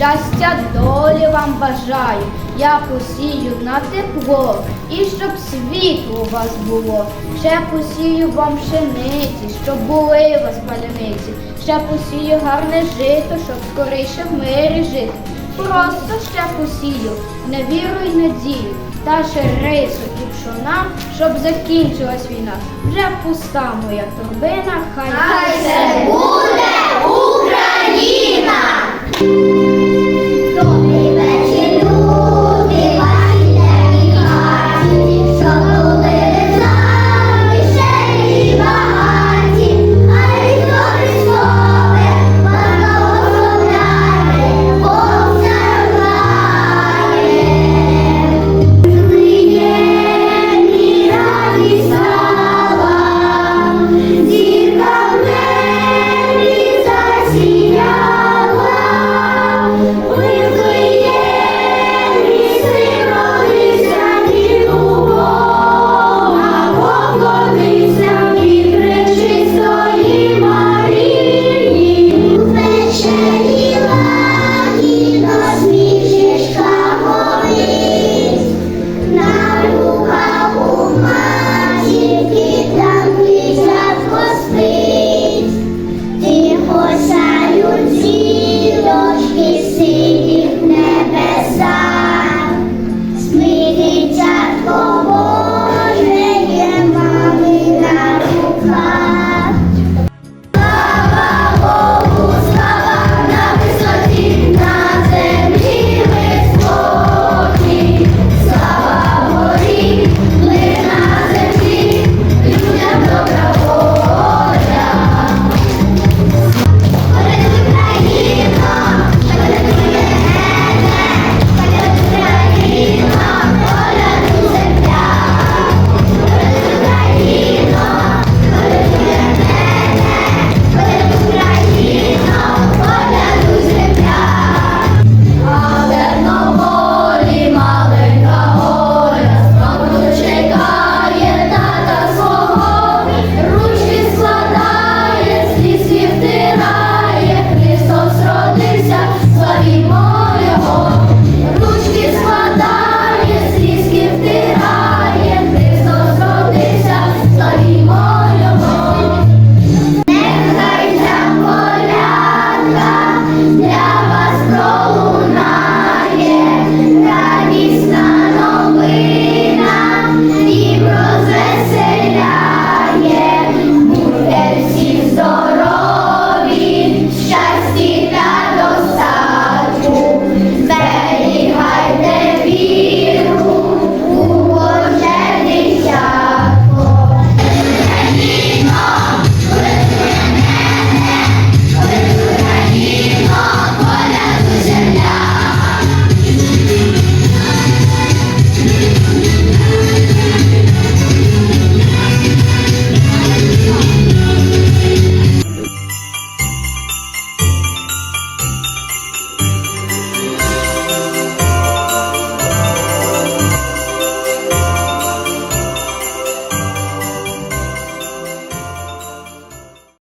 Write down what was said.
Щастя долі вам бажаю, Я посію на тепло, і щоб світло у вас було. Ще посію вам пшениці, щоб були у вас паляниці. Ще посію гарне жито, щоб скоріше в мирі жити. Просто ще посію на віру й надію, та ще рису і пшона, щоб закінчилась війна. Вже пуста моя торбина, хай, Хай це буде Україна!